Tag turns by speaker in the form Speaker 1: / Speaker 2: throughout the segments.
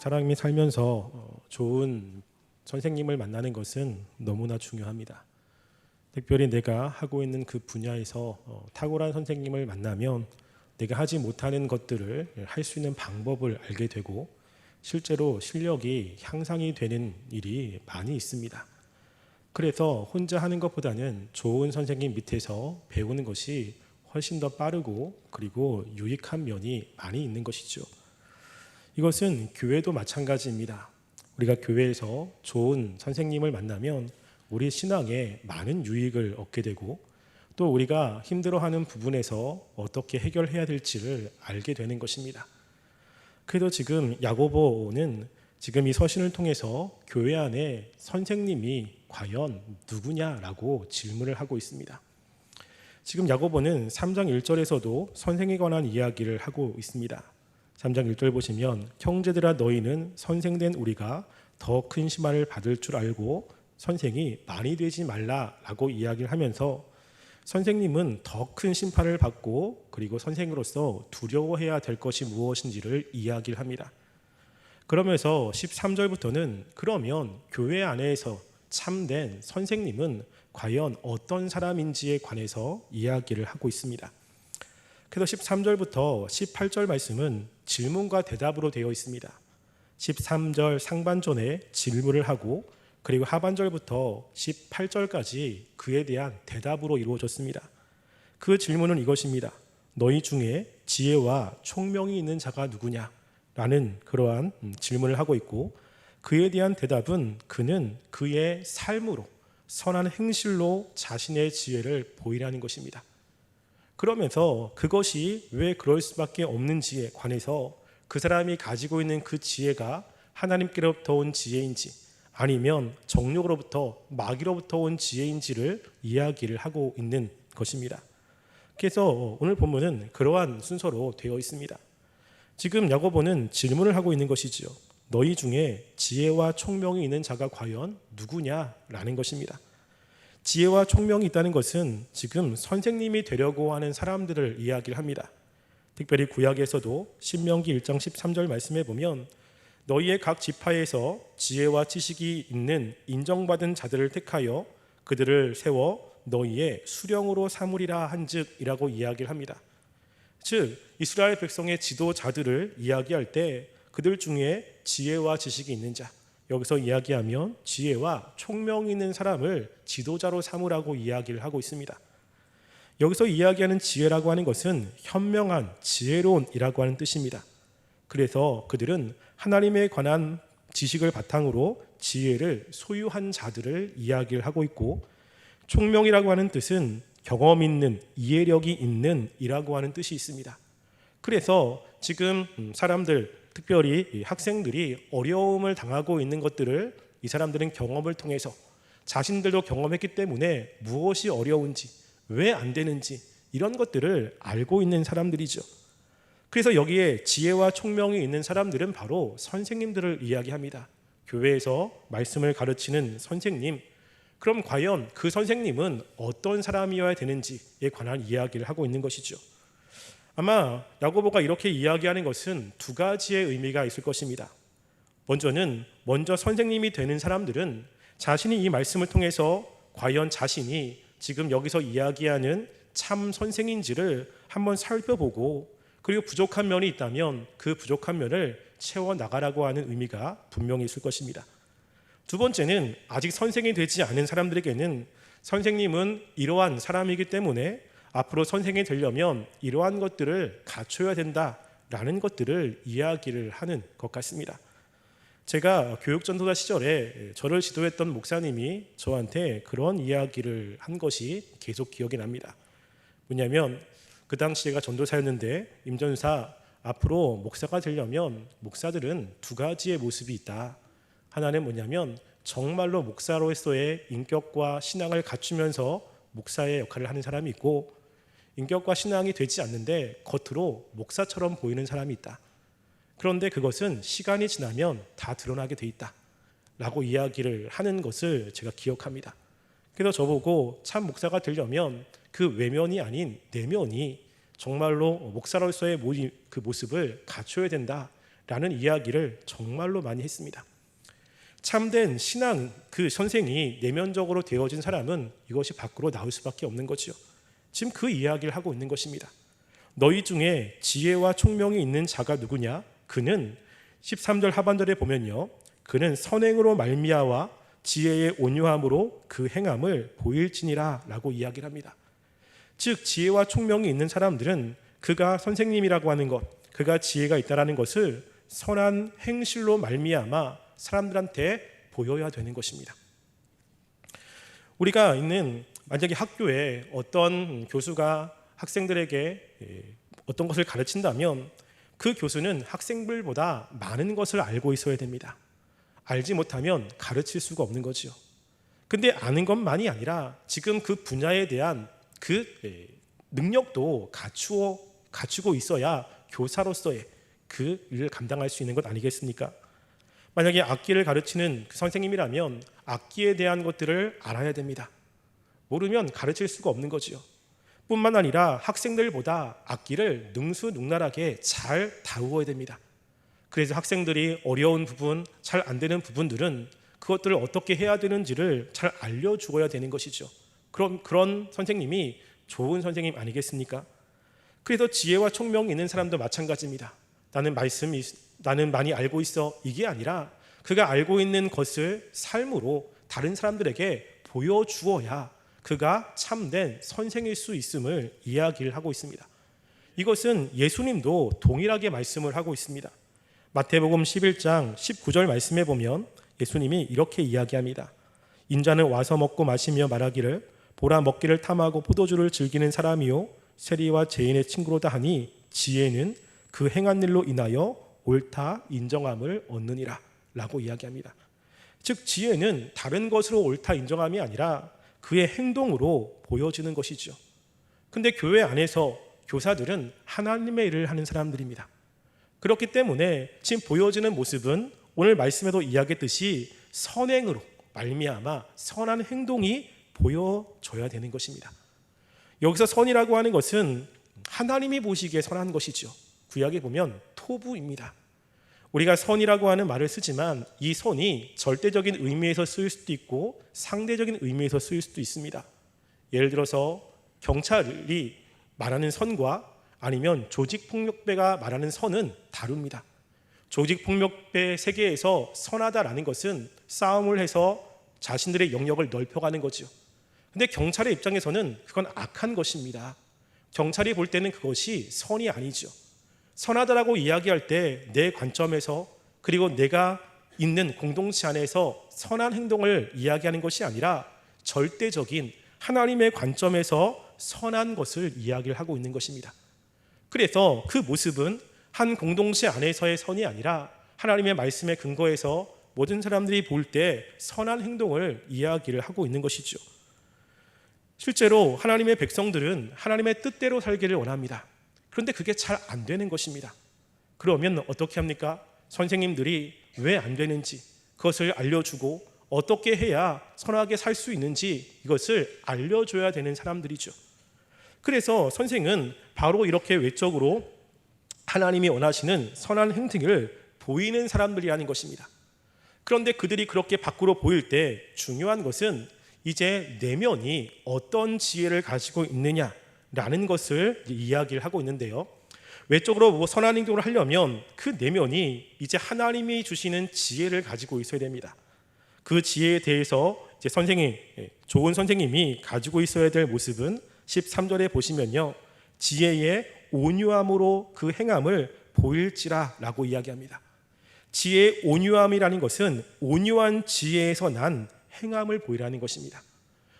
Speaker 1: 사람이 살면서 어, 좋은 선생님을 만나는 것은 너무나 중요합니다. 특별히 내가 하고 있는 그 분야에서 어, 탁월한 선생님을 만나면 내가 하지 못하는 것들을 할 수 있는 방법을 알게 되고 실제로 실력이 향상이 되는 일이 많이 있습니다. 그래서 혼자 하는 것보다는 좋은 선생님 밑에서 배우는 것이 훨씬 더 빠르고 그리고 유익한 면이 많이 있는 것이죠. 이것은 교회도 마찬가지입니다. 우리가 교회에서 좋은 선생님을 만나면 우리 신앙에 많은 유익을 얻게 되고 또 우리가 힘들어하는 부분에서 어떻게 해결해야 될지를 알게 되는 것입니다. 그래도 지금 야고보는 지금 이 서신을 통해서 교회 안에 선생님이 과연 누구냐라고 질문을 하고 있습니다. 지금 야고보는 3장 1절에서도 선생에 관한 이야기를 하고 있습니다. 3장 1절 보시면 형제들아 너희는 선생된 우리가 더 큰 심한을 받을 줄 알고 선생이 많이 되지 말라라고 이야기를 하면서 선생님은 더 큰 심판을 받고 그리고 선생으로서 두려워해야 될 것이 무엇인지를 이야기를 합니다. 그러면서 13절부터는 그러면 교회 안에서 참된 선생님은 과연 어떤 사람인지에 관해서 이야기를 하고 있습니다. 그래서 13절부터 18절 말씀은 질문과 대답으로 되어 있습니다. 13절 상반전에 질문을 하고 그리고 하반절부터 18절까지 그에 대한 대답으로 이루어졌습니다. 그 질문은 이것입니다. 너희 중에 지혜와 총명이 있는 자가 누구냐? 라는 그러한 음, 질문을 하고 있고 그에 대한 대답은 그는 그의 삶으로 선한 행실로 자신의 지혜를 보이라는 것입니다. 그러면서 그것이 왜 그럴 수밖에 없는지에 관해서 그 사람이 가지고 있는 그 지혜가 하나님께로부터 온 지혜인지 아니면 정욕으로부터 마귀로부터 온 지혜인지를 이야기를 하고 있는 것입니다. 그래서 오늘 본문은 그러한 순서로 되어 있습니다. 지금 야고보는 질문을 하고 있는 것이지요. 너희 중에 지혜와 총명이 있는 자가 과연 누구냐라는 것입니다. 지혜와 총명이 있다는 것은 지금 선생님이 되려고 하는 사람들을 이야기를 합니다. 특별히 구약에서도 신명기 1장 13절 말씀에 보면 너희의 각 지파에서 지혜와 지식이 있는 인정받은 자들을 택하여 그들을 세워 너희의 수령으로 삼으리라 한즉이라고 이야기를 합니다. 즉 이스라엘 백성의 지도자들을 이야기할 때 그들 중에 지혜와 지식이 있는 자 여기서 이야기하면 지혜와 총명이 있는 사람을 지도자로 삼으라고 이야기를 하고 있습니다. 여기서 이야기하는 지혜라고 하는 것은 현명한 지혜로운이라고 하는 뜻입니다. 그래서 그들은 하나님에 관한 지식을 바탕으로 지혜를 소유한 자들을 이야기를 하고 있고 총명이라고 하는 뜻은 경험 있는 이해력이 있는 이라고 하는 뜻이 있습니다. 그래서 지금 사람들 특별히 학생들이 어려움을 당하고 있는 것들을 이 사람들은 경험을 통해서 자신들도 경험했기 때문에 무엇이 어려운지 왜 안 되는지 이런 것들을 알고 있는 사람들이죠. 그래서 여기에 지혜와 총명이 있는 사람들은 바로 선생님들을 이야기합니다. 교회에서 말씀을 가르치는 선생님. 그럼 과연 그 선생님은 어떤 사람이어야 되는지에 관한 이야기를 하고 있는 것이죠. 아마 야고보가 이렇게 이야기하는 것은 두 가지의 의미가 있을 것입니다. 먼저는 먼저 선생님이 되는 사람들은 자신이 이 말씀을 통해서 과연 자신이 지금 여기서 이야기하는 참 선생인지를 한번 살펴보고 그리고 부족한 면이 있다면 그 부족한 면을 채워 나가라고 하는 의미가 분명히 있을 것입니다. 두 번째는 아직 선생이 되지 않은 사람들에게는 선생님은 이러한 사람이기 때문에 앞으로 선생이 되려면 이러한 것들을 갖춰야 된다라는 것들을 이야기를 하는 것 같습니다. 제가 교육전도사 시절에 저를 지도했던 목사님이 저한테 그런 이야기를 한 것이 계속 기억이 납니다. 뭐냐면 그 당시 제가 전도사였는데 임 전사 앞으로 목사가 되려면 목사들은 두 가지의 모습이 있다. 하나는 뭐냐면 정말로 목사로서의 인격과 신앙을 갖추면서 목사의 역할을 하는 사람이 있고 인격과 신앙이 되지 않는데 겉으로 목사처럼 보이는 사람이 있다. 그런데 그것은 시간이 지나면 다 드러나게 돼 있다. 라고 이야기를 하는 것을 제가 기억합니다. 그래서 저보고 참 목사가 되려면 그 외면이 아닌 내면이 정말로 목사로서의 그 모습을 갖춰야 된다. 라는 이야기를 정말로 많이 했습니다. 참된 신앙 그 선생이 내면적으로 되어진 사람은 이것이 밖으로 나올 수밖에 없는 거지요. 지금 그 이야기를 하고 있는 것입니다. 너희 중에 지혜와 총명이 있는 자가 누구냐? 그는 13절 하반절에 보면요. 그는 선행으로 말미암아 지혜의 온유함으로 그 행함을 보일지니라라고 이야기를 합니다. 즉 지혜와 총명이 있는 사람들은 그가 선생님이라고 하는 것, 그가 지혜가 있다라는 것을 선한 행실로 말미암아 사람들한테 보여야 되는 것입니다. 우리가 있는 만약에 학교에 어떤 교수가 학생들에게 예, 어떤 것을 가르친다면 그 교수는 학생들보다 많은 것을 알고 있어야 됩니다. 알지 못하면 가르칠 수가 없는 거지요. 근데 아는 것만이 아니라 지금 그 분야에 대한 그 예, 능력도 갖추어 갖추고 있어야 교사로서의 그 일을 감당할 수 있는 것 아니겠습니까? 만약에 악기를 가르치는 그 선생님이라면 악기에 대한 것들을 알아야 됩니다. 모르면 가르칠 수가 없는 거지요. 뿐만 아니라 학생들보다 악기를 능수능란하게 잘 다루어야 됩니다. 그래서 학생들이 어려운 부분, 잘 안 되는 부분들은 그것들을 어떻게 해야 되는지를 잘 알려주어야 되는 것이죠. 그럼 그런 선생님이 좋은 선생님 아니겠습니까? 그래서 지혜와 총명이 있는 사람도 마찬가지입니다. 나는 말씀이 나는 많이 알고 있어 이게 아니라 그가 알고 있는 것을 삶으로 다른 사람들에게 보여주어야 그가 참된 선생일 수 있음을 이야기를 하고 있습니다. 이것은 예수님도 동일하게 말씀을 하고 있습니다. 마태복음 11장 19절 말씀에 보면 예수님이 이렇게 이야기합니다. 인자는 와서 먹고 마시며 말하기를 보라 먹기를 탐하고 포도주를 즐기는 사람이요 세리와 죄인의 친구로다 하니 지혜는 그 행한 일로 인하여 옳다 인정함을 얻느니라 라고 이야기합니다. 즉 지혜는 다른 것으로 옳다 인정함이 아니라 그의 행동으로 보여지는 것이죠. 근데 교회 안에서 교사들은 하나님의 일을 하는 사람들입니다. 그렇기 때문에 지금 보여지는 모습은 오늘 말씀에도 이야기했듯이 선행으로 말미암아 선한 행동이 보여져야 되는 것입니다. 여기서 선이라고 하는 것은 하나님이 보시기에 선한 것이죠. 구약에 보면 토부입니다. 우리가 선이라고 하는 말을 쓰지만 이 선이 절대적인 의미에서 쓰일 수도 있고 상대적인 의미에서 쓰일 수도 있습니다. 예를 들어서 경찰이 말하는 선과 아니면 조직폭력배가 말하는 선은 다릅니다. 조직폭력배 세계에서 선하다라는 것은 싸움을 해서 자신들의 영역을 넓혀가는 거죠. 근데 경찰의 입장에서는 그건 악한 것입니다. 경찰이 볼 때는 그것이 선이 아니죠. 선하다라고 이야기할 때 내 관점에서 그리고 내가 있는 공동체 안에서 선한 행동을 이야기하는 것이 아니라 절대적인 하나님의 관점에서 선한 것을 이야기를 하고 있는 것입니다. 그래서 그 모습은 한 공동체 안에서의 선이 아니라 하나님의 말씀에 근거해서 모든 사람들이 볼 때 선한 행동을 이야기를 하고 있는 것이죠. 실제로 하나님의 백성들은 하나님의 뜻대로 살기를 원합니다. 그런데 그게 잘 안 되는 것입니다. 그러면 어떻게 합니까? 선생님들이 왜 안 되는지 그것을 알려주고 어떻게 해야 선하게 살 수 있는지 이것을 알려줘야 되는 사람들이죠. 그래서 선생은 바로 이렇게 외적으로 하나님이 원하시는 선한 행동을 보이는 사람들이라는 것입니다. 그런데 그들이 그렇게 밖으로 보일 때 중요한 것은 이제 내면이 어떤 지혜를 가지고 있느냐 라는 것을 이야기를 하고 있는데요. 외적으로 뭐 선한 행동을 하려면 그 내면이 이제 하나님이 주시는 지혜를 가지고 있어야 됩니다. 그 지혜에 대해서 이제 선생님, 예, 좋은 선생님이 가지고 있어야 될 모습은 13절에 보시면요. 지혜의 온유함으로 그 행함을 보일지라 라고 이야기합니다. 지혜의 온유함이라는 것은 온유한 지혜에서 난 행함을 보이라는 것입니다.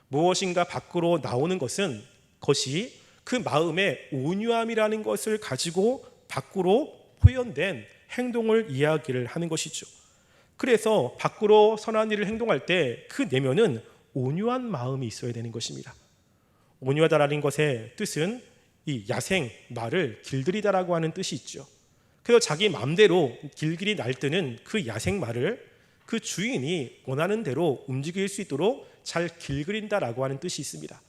Speaker 1: 무엇인가 밖으로 나오는 것은 것이 그 마음의 온유함이라는 것을 가지고 밖으로 표현된 행동을 이야기를 하는 것이죠. 그래서 밖으로 선한 일을 행동할 때 그 내면은 온유한 마음이 있어야 되는 것입니다. 온유하다라는 것의 뜻은 이 야생 말을 길들이다라고 하는 뜻이 있죠. 그래서 자기 마음대로 길길이 날뜨는 그 야생 말을 그 주인이 원하는 대로 움직일 수 있도록 잘 길들인다라고 하는 뜻이 있습니다.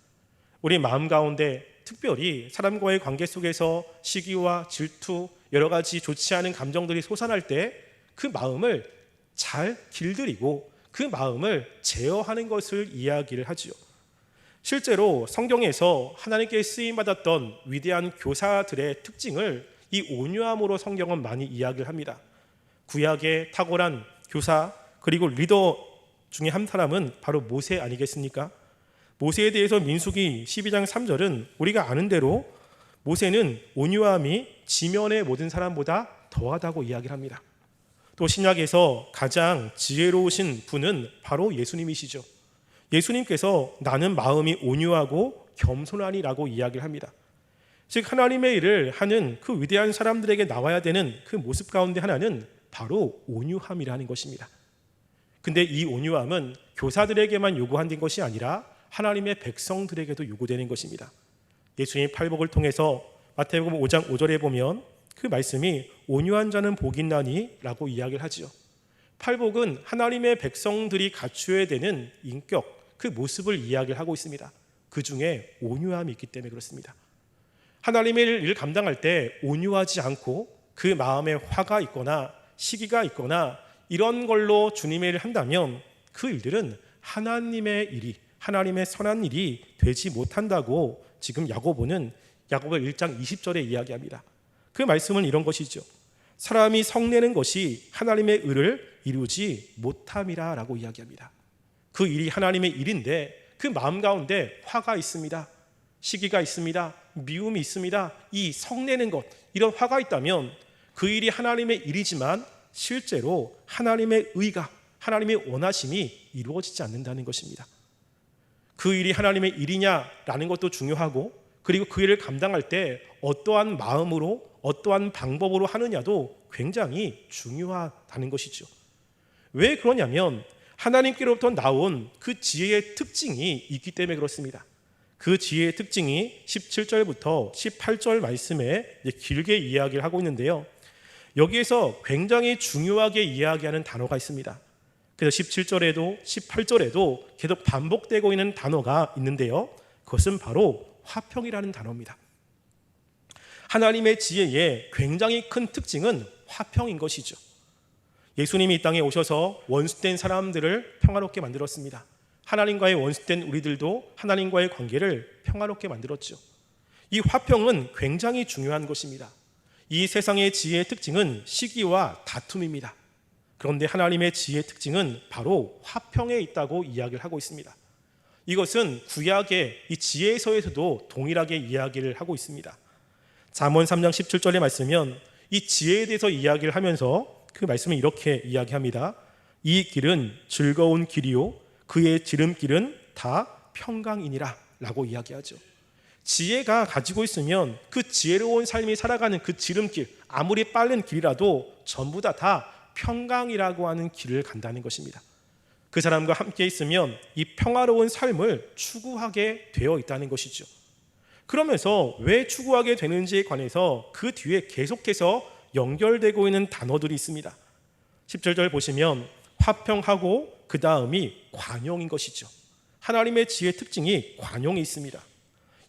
Speaker 1: 우리 마음 가운데 특별히 사람과의 관계 속에서 시기와 질투 여러 가지 좋지 않은 감정들이 솟아날 때 그 마음을 잘 길들이고 그 마음을 제어하는 것을 이야기를 하지요. 실제로 성경에서 하나님께 쓰임 받았던 위대한 교사들의 특징을 이 온유함으로 성경은 많이 이야기를 합니다. 구약의 탁월한 교사 그리고 리더 중에 한 사람은 바로 모세 아니겠습니까? 모세에 대해서 민수기 12장 3절은 우리가 아는 대로 모세는 온유함이 지면의 모든 사람보다 더하다고 이야기를 합니다. 또 신약에서 가장 지혜로우신 분은 바로 예수님이시죠. 예수님께서 나는 마음이 온유하고 겸손하니라고 이야기를 합니다. 즉 하나님의 일을 하는 그 위대한 사람들에게 나와야 되는 그 모습 가운데 하나는 바로 온유함이라는 것입니다. 근데 이 온유함은 교사들에게만 요구한 것이 아니라 하나님의 백성들에게도 요구되는 것입니다. 예수님 팔복을 통해서 마태복음 5장 5절에 보면 그 말씀이 온유한 자는 복이 나니라고 이야기를 하지요. 팔복은 하나님의 백성들이 갖추어야 되는 인격, 그 모습을 이야기를 하고 있습니다. 그 중에 온유함이 있기 때문에 그렇습니다. 하나님의 일을 감당할 때 온유하지 않고 그 마음에 화가 있거나 시기가 있거나 이런 걸로 주님의 일을 한다면 그 일들은 하나님의 일이 하나님의 선한 일이 되지 못한다고 지금 야고보는 야고보 1장 20절에 이야기합니다. 그 말씀은 이런 것이죠. 사람이 성내는 것이 하나님의 의를 이루지 못함이라라고 이야기합니다. 그 일이 하나님의 일인데 그 마음 가운데 화가 있습니다. 시기가 있습니다. 미움이 있습니다. 이 성내는 것 이런 화가 있다면 그 일이 하나님의 일이지만 실제로 하나님의 의가 하나님의 원하심이 이루어지지 않는다는 것입니다. 그 일이 하나님의 일이냐라는 것도 중요하고 그리고 그 일을 감당할 때 어떠한 마음으로 어떠한 방법으로 하느냐도 굉장히 중요하다는 것이죠. 왜 그러냐면 하나님께로부터 나온 그 지혜의 특징이 있기 때문에 그렇습니다. 그 지혜의 특징이 17절부터 18절 말씀에 길게 이야기를 하고 있는데요. 여기에서 굉장히 중요하게 이야기하는 단어가 있습니다. 그래서 17절에도 18절에도 계속 반복되고 있는 단어가 있는데요. 그것은 바로 화평이라는 단어입니다. 하나님의 지혜의 굉장히 큰 특징은 화평인 것이죠. 예수님이 이 땅에 오셔서 원수된 사람들을 평화롭게 만들었습니다. 하나님과의 원수된 우리들도 하나님과의 관계를 평화롭게 만들었죠. 이 화평은 굉장히 중요한 것입니다. 이 세상의 지혜의 특징은 시기와 다툼입니다. 그런데 하나님의 지혜의 특징은 바로 화평에 있다고 이야기를 하고 있습니다. 이것은 구약의 이 지혜서에서도 동일하게 이야기를 하고 있습니다. 잠언 3장 17절의 말씀은 이 지혜에 대해서 이야기를 하면서 그 말씀을 이렇게 이야기합니다. 이 길은 즐거운 길이요 그의 지름길은 다 평강이니라 라고 이야기하죠. 지혜가 가지고 있으면 그 지혜로운 삶이 살아가는 그 지름길 아무리 빠른 길이라도 전부 다다 평강이라고 하는 길을 간다는 것입니다. 그 사람과 함께 있으면 이 평화로운 삶을 추구하게 되어 있다는 것이죠. 그러면서 왜 추구하게 되는지에 관해서 그 뒤에 계속해서 연결되고 있는 단어들이 있습니다. 10절 보시면 화평하고 그 다음이 관용인 것이죠. 하나님의 지혜 특징이 관용이 있습니다.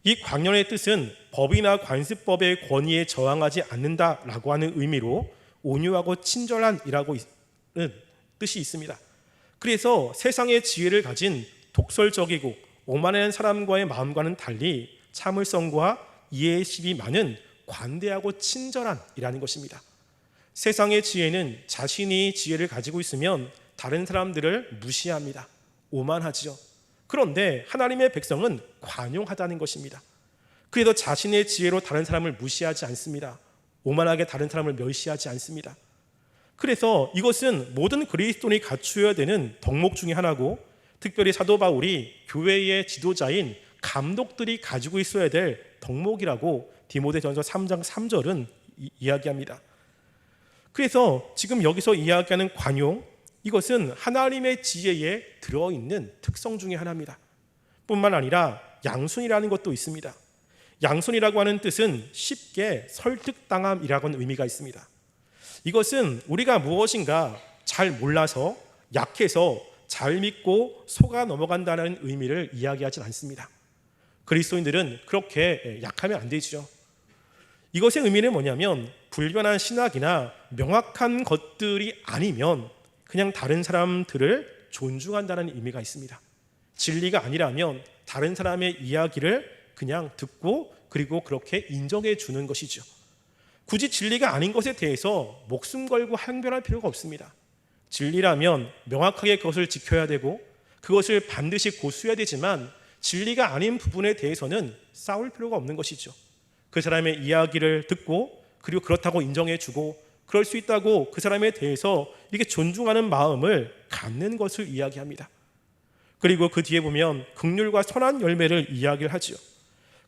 Speaker 1: 이 광년의 뜻은 법이나 관습법의 권위에 저항하지 않는다라고 하는 의미로 온유하고 친절한이라고 뜻이 있습니다. 그래서 세상의 지혜를 가진 독설적이고 오만한 사람과의 마음과는 달리 참을성과 이해심이 많은 관대하고 친절한이라는 것입니다. 세상의 지혜는 자신이 지혜를 가지고 있으면 다른 사람들을 무시합니다. 오만하지요. 그런데 하나님의 백성은 관용하다는 것입니다. 그래도 자신의 지혜로 다른 사람을 무시하지 않습니다. 오만하게 다른 사람을 멸시하지 않습니다. 그래서 이것은 모든 그리스도인이 갖추어야 되는 덕목 중의 하나고 특별히 사도 바울이 교회의 지도자인 감독들이 가지고 있어야 될 덕목이라고 디모데전서 3장 3절은 이야기합니다. 그래서 지금 여기서 이야기하는 관용 이것은 하나님의 지혜에 들어 있는 특성 중의 하나입니다. 뿐만 아니라 양순이라는 것도 있습니다. 양순이라고 하는 뜻은 쉽게 설득당함이라고는 의미가 있습니다. 이것은 우리가 무엇인가 잘 몰라서 약해서 잘 믿고 속아 넘어간다는 의미를 이야기하지 않습니다. 그리스도인들은 그렇게 약하면 안 되죠. 이것의 의미는 뭐냐면 불변한 신학이나 명확한 것들이 아니면 그냥 다른 사람들을 존중한다는 의미가 있습니다. 진리가 아니라면 다른 사람의 이야기를 그냥 듣고 그리고 그렇게 인정해 주는 것이죠. 굳이 진리가 아닌 것에 대해서 목숨 걸고 항변할 필요가 없습니다. 진리라면 명확하게 그것을 지켜야 되고 그것을 반드시 고수해야 되지만 진리가 아닌 부분에 대해서는 싸울 필요가 없는 것이죠. 그 사람의 이야기를 듣고 그리고 그렇다고 인정해 주고 그럴 수 있다고 그 사람에 대해서 이렇게 존중하는 마음을 갖는 것을 이야기합니다. 그리고 그 뒤에 보면 극률과 선한 열매를 이야기를 하지요.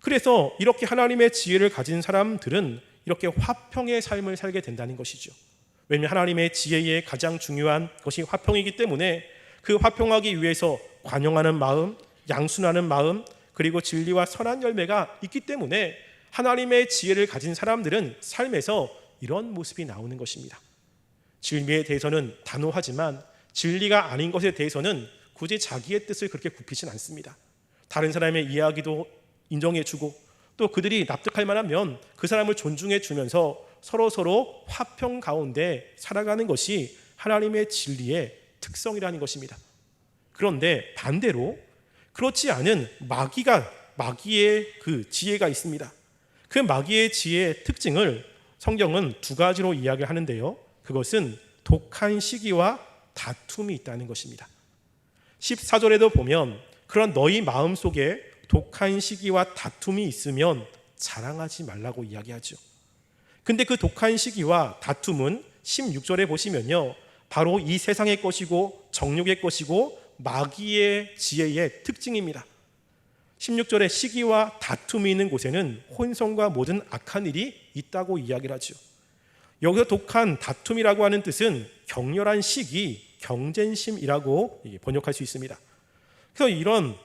Speaker 1: 그래서 이렇게 하나님의 지혜를 가진 사람들은 이렇게 화평의 삶을 살게 된다는 것이죠. 왜냐하면 하나님의 지혜의 가장 중요한 것이 화평이기 때문에 그 화평하기 위해서 관용하는 마음, 양순하는 마음, 그리고 진리와 선한 열매가 있기 때문에 하나님의 지혜를 가진 사람들은 삶에서 이런 모습이 나오는 것입니다. 진리에 대해서는 단호하지만 진리가 아닌 것에 대해서는 굳이 자기의 뜻을 그렇게 굽히진 않습니다. 다른 사람의 이야기도 인정해주고 또 그들이 납득할 만하면 그 사람을 존중해 주면서 서로 서로 화평 가운데 살아가는 것이 하나님의 진리의 특성이라는 것입니다. 그런데 반대로 그렇지 않은 마귀가 마귀의 그 지혜가 있습니다. 그 마귀의 지혜의 특징을 성경은 두 가지로 이야기하는데요. 그것은 독한 시기와 다툼이 있다는 것입니다. 14절에도 보면 그런 너희 마음 속에 독한 시기와 다툼이 있으면 자랑하지 말라고 이야기하죠. 근데 그 독한 시기와 다툼은 16절에 보시면요. 바로 이 세상의 것이고 정욕의 것이고 마귀의 지혜의 특징입니다. 16절에 시기와 다툼이 있는 곳에는 혼성과 모든 악한 일이 있다고 이야기를 하죠. 여기서 독한 다툼이라고 하는 뜻은 격렬한 시기, 경쟁심이라고 번역할 수 있습니다. 그래서 이런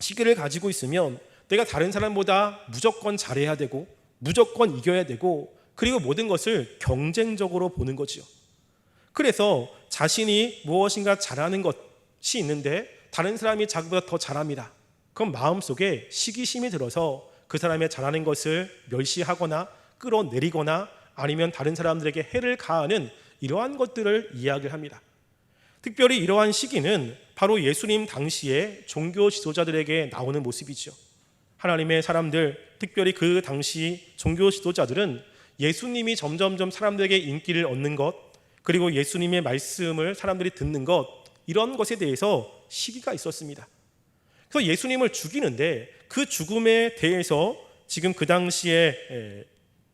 Speaker 1: 시기를 가지고 있으면 내가 다른 사람보다 무조건 잘해야 되고 무조건 이겨야 되고 그리고 모든 것을 경쟁적으로 보는 거지요. 그래서 자신이 무엇인가 잘하는 것이 있는데 다른 사람이 자기보다 더 잘합니다. 그럼 마음속에 시기심이 들어서 그 사람의 잘하는 것을 멸시하거나 끌어내리거나 아니면 다른 사람들에게 해를 가하는 이러한 것들을 이야기를 합니다. 특별히 이러한 시기는 바로 예수님 당시에 종교 지도자들에게 나오는 모습이죠. 하나님의 사람들, 특별히 그 당시 종교 지도자들은 예수님이 점점점 사람들에게 인기를 얻는 것, 그리고 예수님의 말씀을 사람들이 듣는 것, 이런 것에 대해서 시기가 있었습니다. 그래서 예수님을 죽이는데 그 죽음에 대해서 지금 그 당시에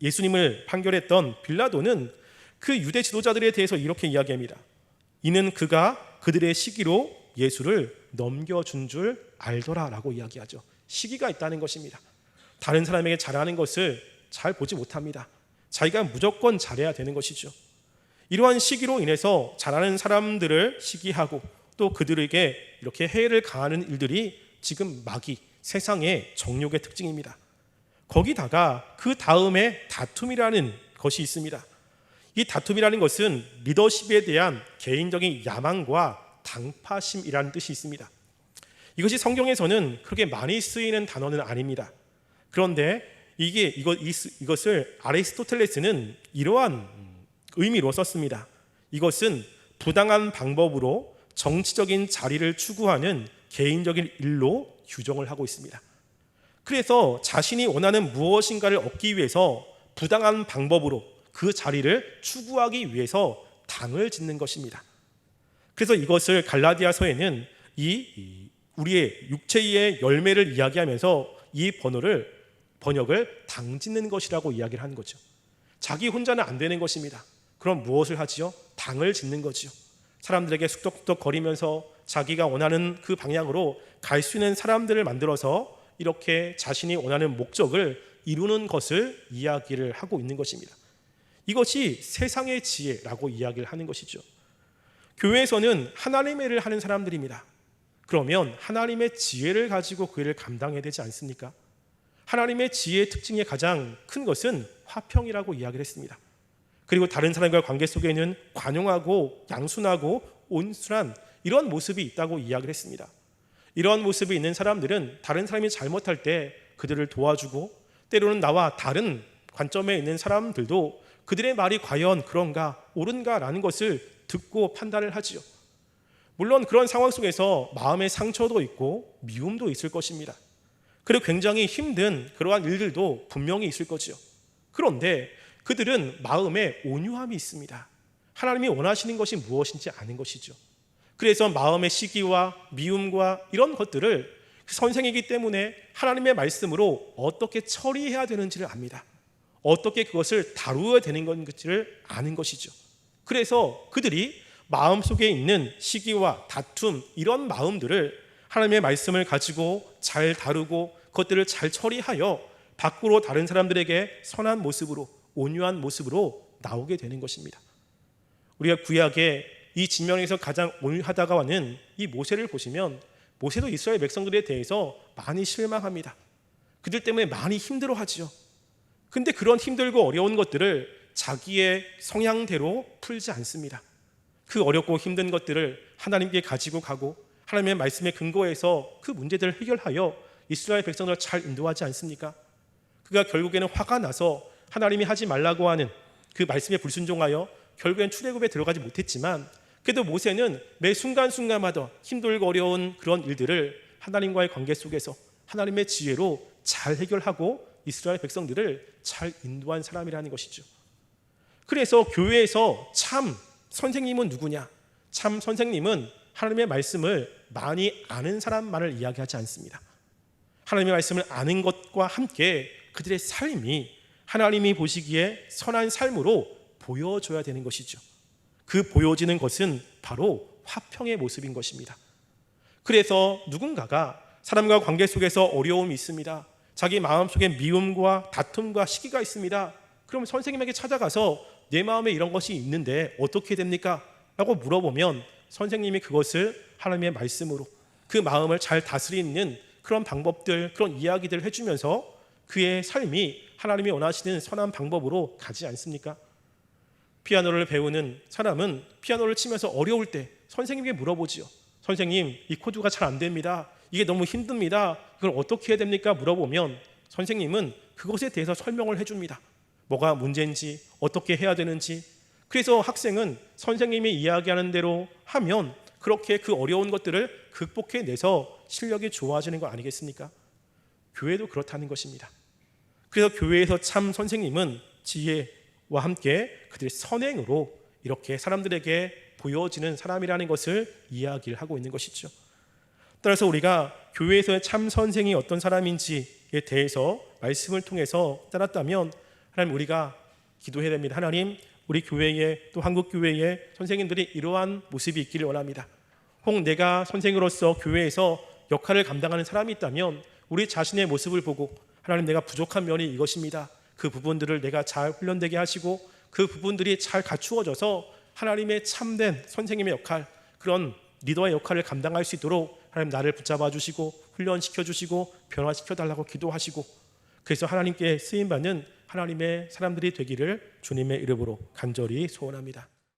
Speaker 1: 예수님을 판결했던 빌라도는 그 유대 지도자들에 대해서 이렇게 이야기합니다. 이는 그가 그들의 시기로 예수를 넘겨준 줄 알더라라고 이야기하죠. 시기가 있다는 것입니다. 다른 사람에게 잘하는 것을 잘 보지 못합니다. 자기가 무조건 잘해야 되는 것이죠. 이러한 시기로 인해서 잘하는 사람들을 시기하고 또 그들에게 이렇게 해를 가하는 일들이 지금 마귀 세상의 정욕의 특징입니다. 거기다가 그 다음에 다툼이라는 것이 있습니다. 이 다툼이라는 것은 리더십에 대한 개인적인 야망과 당파심이라는 뜻이 있습니다. 이것이 성경에서는 그렇게 많이 쓰이는 단어는 아닙니다. 그런데 이게 이것 이것을 아리스토텔레스는 이러한 의미로 썼습니다. 이것은 부당한 방법으로 정치적인 자리를 추구하는 개인적인 일로 규정을 하고 있습니다. 그래서 자신이 원하는 무엇인가를 얻기 위해서 부당한 방법으로 그 자리를 추구하기 위해서 당을 짓는 것입니다. 그래서 이것을 갈라디아서에는 이 우리의 육체의 열매를 이야기하면서 이 번호를 번역을 당 짓는 것이라고 이야기를 하는 거죠. 자기 혼자는 안 되는 것입니다. 그럼 무엇을 하지요? 당을 짓는 거지요. 사람들에게 쑥덕쑥덕 거리면서 자기가 원하는 그 방향으로 갈 수 있는 사람들을 만들어서 이렇게 자신이 원하는 목적을 이루는 것을 이야기를 하고 있는 것입니다. 이것이 세상의 지혜라고 이야기를 하는 것이죠. 교회에서는 하나님의 일을 하는 사람들입니다. 그러면 하나님의 지혜를 가지고 그 일을 감당해야 되지 않습니까? 하나님의 지혜의 특징의 가장 큰 것은 화평이라고 이야기를 했습니다. 그리고 다른 사람과 관계 속에는 관용하고 양순하고 온순한 이런 모습이 있다고 이야기를 했습니다. 이러한 모습이 있는 사람들은 다른 사람이 잘못할 때 그들을 도와주고 때로는 나와 다른 관점에 있는 사람들도 그들의 말이 과연 그런가 옳은가라는 것을 듣고 판단을 하지요. 물론 그런 상황 속에서 마음의 상처도 있고 미움도 있을 것입니다. 그리고 굉장히 힘든 그러한 일들도 분명히 있을 거지요. 그런데 그들은 마음에 온유함이 있습니다. 하나님이 원하시는 것이 무엇인지 아는 것이죠. 그래서 마음의 시기와 미움과 이런 것들을 그 선생이기 때문에 하나님의 말씀으로 어떻게 처리해야 되는지를 압니다. 어떻게 그것을 다루어야 되는 건지를 아는 것이죠. 그래서 그들이 마음속에 있는 시기와 다툼 이런 마음들을 하나님의 말씀을 가지고 잘 다루고 그것들을 잘 처리하여 밖으로 다른 사람들에게 선한 모습으로 온유한 모습으로 나오게 되는 것입니다. 우리가 구약의 이 진명에서 가장 온유하다가와는 이 모세를 보시면 모세도 이스라엘 백성들에 대해서 많이 실망합니다. 그들 때문에 많이 힘들어하지요. 근데 그런 힘들고 어려운 것들을 자기의 성향대로 풀지 않습니다. 그 어렵고 힘든 것들을 하나님께 가지고 가고 하나님의 말씀에 근거해서 그 문제들을 해결하여 이스라엘 백성들을 잘 인도하지 않습니까? 그가 결국에는 화가 나서 하나님이 하지 말라고 하는 그 말씀에 불순종하여 결국엔 출애굽에 들어가지 못했지만 그래도 모세는 매 순간순간마다 힘들고 어려운 그런 일들을 하나님과의 관계 속에서 하나님의 지혜로 잘 해결하고 이스라엘 백성들을 잘 인도한 사람이라는 것이죠. 그래서 교회에서 참 선생님은 누구냐? 참 선생님은 하나님의 말씀을 많이 아는 사람만을 이야기하지 않습니다. 하나님의 말씀을 아는 것과 함께 그들의 삶이 하나님이 보시기에 선한 삶으로 보여줘야 되는 것이죠. 그 보여지는 것은 바로 화평의 모습인 것입니다. 그래서 누군가가 사람과 관계 속에서 어려움이 있습니다. 자기 마음속에 미움과 다툼과 시기가 있습니다. 그럼 선생님에게 찾아가서 내 마음에 이런 것이 있는데 어떻게 됩니까? 라고 물어보면 선생님이 그것을 하나님의 말씀으로 그 마음을 잘 다스리는 그런 방법들, 그런 이야기들을 해주면서 그의 삶이 하나님이 원하시는 선한 방법으로 가지 않습니까? 피아노를 배우는 사람은 피아노를 치면서 어려울 때 선생님에게 물어보지요. 선생님, 이 코드가 잘 안 됩니다. 이게 너무 힘듭니다. 이걸 어떻게 해야 됩니까? 물어보면 선생님은 그것에 대해서 설명을 해줍니다. 뭐가 문제인지, 어떻게 해야 되는지. 그래서 학생은 선생님이 이야기하는 대로 하면 그렇게 그 어려운 것들을 극복해내서 실력이 좋아지는 거 아니겠습니까? 교회도 그렇다는 것입니다. 그래서 교회에서 참 선생님은 지혜와 함께 그들의 선행으로 이렇게 사람들에게 보여지는 사람이라는 것을 이야기를 하고 있는 것이죠. 따라서 우리가 교회에서의 참 선생이 어떤 사람인지에 대해서 말씀을 통해서 따랐다면 하나님 우리가 기도해야 됩니다. 하나님 우리 교회에 또 한국 교회에 선생님들이 이러한 모습이 있기를 원합니다. 혹 내가 선생으로서 교회에서 역할을 감당하는 사람이 있다면 우리 자신의 모습을 보고 하나님 내가 부족한 면이 이것입니다. 그 부분들을 내가 잘 훈련되게 하시고 그 부분들이 잘 갖추어져서 하나님의 참된 선생님의 역할 그런 리더의 역할을 감당할 수 있도록 하나님 나를 붙잡아 주시고 훈련시켜 주시고 변화시켜 달라고 기도하시고 그래서 하나님께 쓰임 받는 하나님의 사람들이 되기를 주님의 이름으로 간절히 소원합니다.